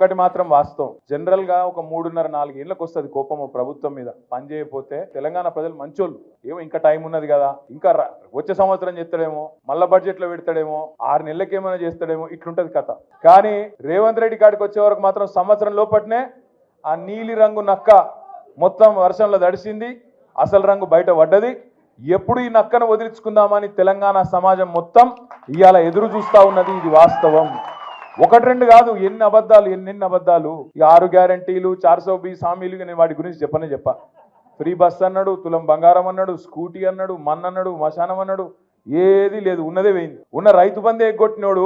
ఒక్కటి మాత్రం వాస్తవం. జనరల్గా ఒక మూడున్నర నాలుగు ఏళ్ళకి వస్తుంది కోపం ప్రభుత్వం మీద. పని చేయకపోతే తెలంగాణ ప్రజలు మంచోళ్ళు. ఏమో ఇంకా టైం ఉన్నది కదా. ఇంకా వచ్చే సంవత్సరం చేస్తాడేమో మళ్ళా బడ్జెట్లో పెడతాడేమో ఆరు నెలలకి ఏమైనా చేస్తాడేమో ఇట్లుంటది కథ. కానీ రేవంత్ రెడ్డి కాడికి వచ్చే వరకు మాత్రం సంవత్సరం లోపట్నే ఆ నీలి రంగు నక్క మొత్తం వర్షంలో దడిసింది అసలు రంగు బయట పడ్డది. ఎప్పుడు ఈ నక్కను వదిలించుకుందామని తెలంగాణ సమాజం మొత్తం ఇవాళ ఎదురు చూస్తా ఉన్నది. ఇది వాస్తవం. ఒకటి రెండు కాదు ఎన్ని అబద్ధాలు ఎన్నెన్ని అబద్ధాలు. ఈ ఆరు గ్యారంటీలు చార్సో బి సామీలు నేను వాటి గురించి చెప్పనే చెప్పా. ఫ్రీ బస్ అన్నాడు తులం బంగారం అన్నాడు స్కూటీ అన్నాడు మన్ అన్నాడు మశానం అన్నాడు ఏది లేదు ఉన్నదే పోయింది. ఉన్న రైతు బందే ఎగ్గొట్టినోడు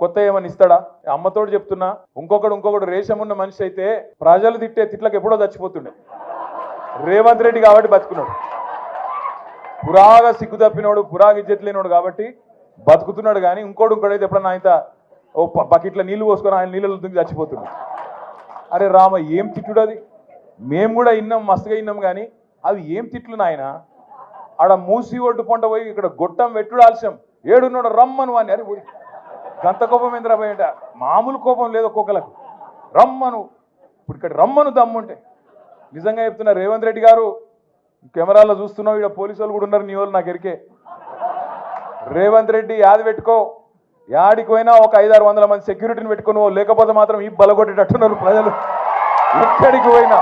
కొత్త ఏమని ఇస్తాడా? అమ్మతోడు చెప్తున్నా ఇంకొకడు ఇంకొకడు రేషం ఉన్న మనిషి అయితే ప్రజలు తిట్టే తిట్లకు ఎప్పుడో చచ్చిపోతుండే. రేవంత్ రెడ్డి కాబట్టి బతుకున్నాడు. పురాగా సిగ్గు తప్పినోడు పురాగా ఇజ్జత్ లేనోడు కాబట్టి బతుకుతున్నాడు కానీ ఇంకోడు ఇంకోడైతే ఎప్పుడన్నా అయితే ఓ బకెట్లో నీళ్ళు పోసుకొని ఆయన నీళ్ళలో దుంగి చచ్చిపోతున్నాడు అరే రామ ఏం తిట్టుడు అది? మేము కూడా ఇన్నాం మస్తుగా ఇన్నాం కానీ అవి ఏం తిట్లు నాయన? ఆడ మూసి ఒడ్డు పొంట పోయి ఇక్కడ గొట్టం వెట్టుడు ఆలస్యం. ఏడున్నాడు రమ్మను అని. అరే పోయి. గంత కోపం ఎందుకు పోయింట మామూలు కోపం లేదు ఒక్కొక్కలకు రమ్మను. ఇప్పుడు ఇక్కడ రమ్మను దమ్ముంటే. నిజంగా చెప్తున్నా రేవంత్ రెడ్డి గారు కెమెరాలో చూస్తున్నావు ఇక్కడ పోలీసు వాళ్ళు కూడా ఉన్నారు నీ వాళ్ళు నాకు ఎరికే. రేవంత్ రెడ్డి యాది పెట్టుకో. యాడికి పోయినా ఒక ఐదారు వందల మంది సెక్యూరిటీని పెట్టుకుని లేకపోతే మాత్రం ఈ బలగొట్టేటట్టున్నారు ప్రజలు. ఎక్కడికి పోయినా.